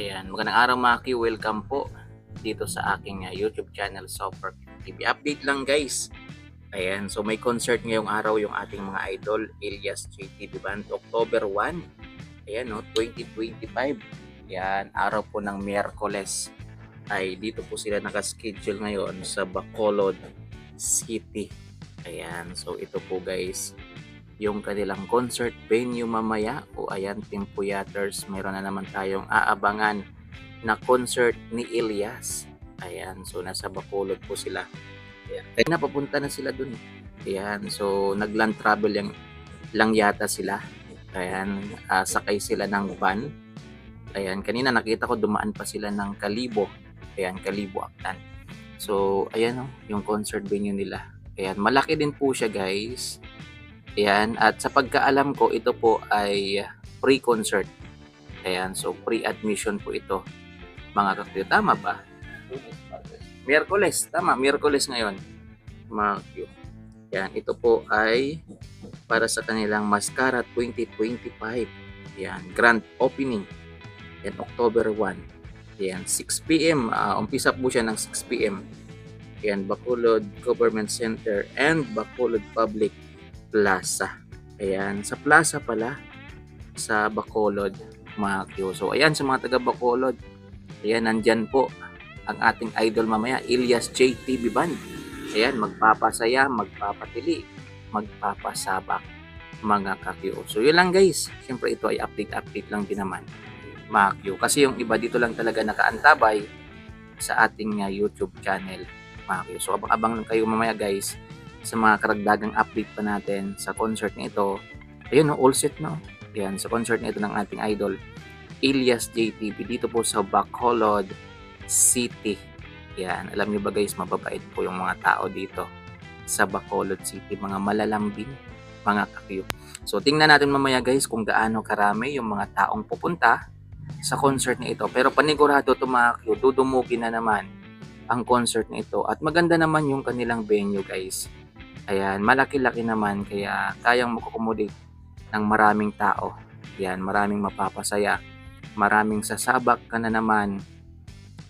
Ayan, magandang araw mga Q. Welcome po dito sa aking uh, YouTube channel, Super TV. Update lang guys. Ayan, so may concert ngayong araw yung ating mga idol, Elias JTV Band, October 1. Ayan, no, 2025. Ayan, araw po ng Miyerkules. Ay, dito po sila nakaschedule ngayon sa Bacolod City. Ayan, so ito po guys, yung kanilang concert venue mamaya. O ayan Timpo Yatters mayroon na naman tayong aabangan na concert ni Elias. Ayan so nasa Bacolod po sila. Ayan. Kaya napapunta na sila dun. Ayan so nagland travel yung, lang yata sila. Ayan ah, sakay sila ng van. Ayan kanina nakita ko dumaan pa sila ng Kalibo. Ayan Kalibo Aktan so ayan oh, yung concert venue nila. Ayan malaki din po siya guys Ayan, at sa pagkaalam ko, ito po ay pre-concert. Ayan, so pre-admission po ito. Mga kakyo, tama ba? Miyerkules, tama, Miyerkules ngayon. Mga. Ayan, ito po ay para sa kanilang Mascara 2025. Ayan, grand opening. Ayan, October 1. Ayan, 6 p.m. Ah, umpisa po siya ng 6 p.m. Ayan, Bacolod Government Center and Bacolod Public Plaza. Ayan, sa plaza pala, sa Bacolod, mga Q. So, ayan, sa mga taga Bacolod, ayan, nandyan po ang ating idol mamaya, Elias JTV Band. Ayan, magpapasaya, magpapatili, magpapasabak, mga kakyo. So, yun lang guys. Siyempre, ito ay update-update lang din naman, mga Q. Kasi yung iba dito lang talaga nakaantabay sa ating uh, YouTube channel, mga Q. So, abang-abang lang kayo mamaya guys sa mga karagdagang update pa natin sa concert na ito. Ayun, no, all set na. Yan, sa concert na ito ng ating idol, Elias JTV, dito po sa Bacolod City. Yan, alam niyo ba guys, mababait po yung mga tao dito sa Bacolod City, mga malalambing, mga kakyo. So, tingnan natin mamaya guys kung gaano karami yung mga taong pupunta sa concert na ito. Pero panigurado ito mga kakyo, dudumugin na naman ang concert na ito. At maganda naman yung kanilang venue guys. Ayan, malaki-laki naman kaya kayang makakomodate ng maraming tao. Ayan, maraming mapapasaya. Maraming sasabak ka na naman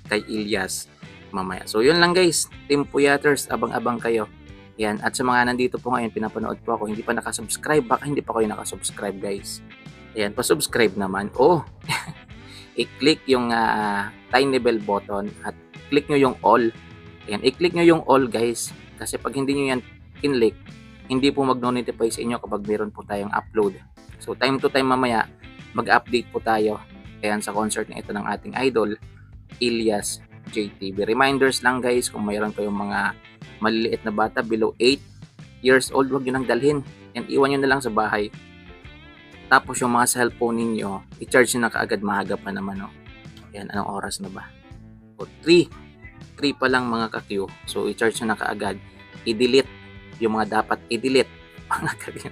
kay Ilyas mamaya. So yun lang guys, Team Puyaters, abang-abang kayo. Yan, at sa mga nandito po ngayon, pinapanood po ako, hindi pa nakasubscribe, baka hindi pa kayo nakasubscribe guys. Ayan, pa-subscribe naman. Oh, i-click yung uh, tiny bell button at click nyo yung all. Ayan, i-click nyo yung all guys. Kasi pag hindi nyo yan kinlik, hindi po mag-notify sa inyo kapag meron po tayong upload. So time to time mamaya, mag-update po tayo. Ayan sa concert na ito ng ating idol, Elias JTV. Reminders lang guys, kung mayroon kayong mga maliliit na bata below 8 years old, huwag nyo nang dalhin. Yan, iwan nyo na lang sa bahay. Tapos yung mga cellphone ninyo, i-charge nyo na kaagad mahaga pa naman. Oh. Yan, anong oras na ba? O 3. 3 pa lang mga kakyo. So i-charge nyo na kaagad. I-delete yung mga dapat i-delete. Mga kakyo.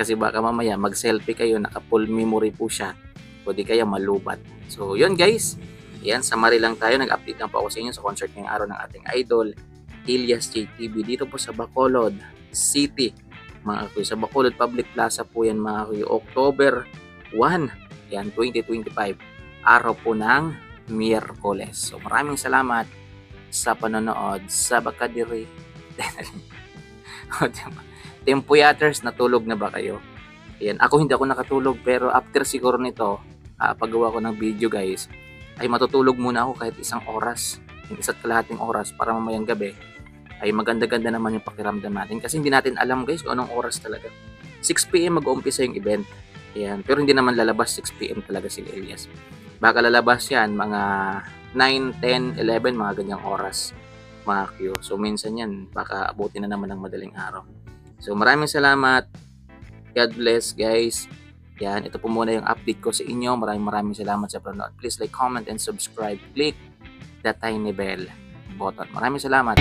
Kasi baka mamaya mag-selfie kayo, naka-full memory po siya. O di kaya malubat. So yun guys. Yan, summary lang tayo. Nag-update lang po ako sa inyo sa concert ngayong araw ng ating idol, Elias JTV. Dito po sa Bacolod City. Mga kuya, sa Bacolod Public Plaza po yan mga kuya. October 1, yan, 2025. Araw po ng Miyerkules. So maraming salamat sa panonood sa Bakadiri. Tempo Yatters, natulog na ba kayo? Yan, ako hindi ako nakatulog pero after siguro nito, uh, paggawa ko ng video guys, ay matutulog muna ako kahit isang oras, yung isa't kalahating oras para mamayang gabi ay maganda-ganda naman yung pakiramdam natin kasi hindi natin alam guys kung anong oras talaga. 6pm mag-uumpisa yung event. Yan. Pero hindi naman lalabas 6pm talaga si Elias. Baka lalabas yan mga 9, 10, 11, mga ganyang oras Q. So minsan yan, baka abutin na naman ng madaling araw. So maraming salamat. God bless guys. Yan, ito po muna yung update ko sa inyo. Maraming maraming salamat sa panonood. Please like, comment, and subscribe. Click the tiny bell button. Maraming salamat.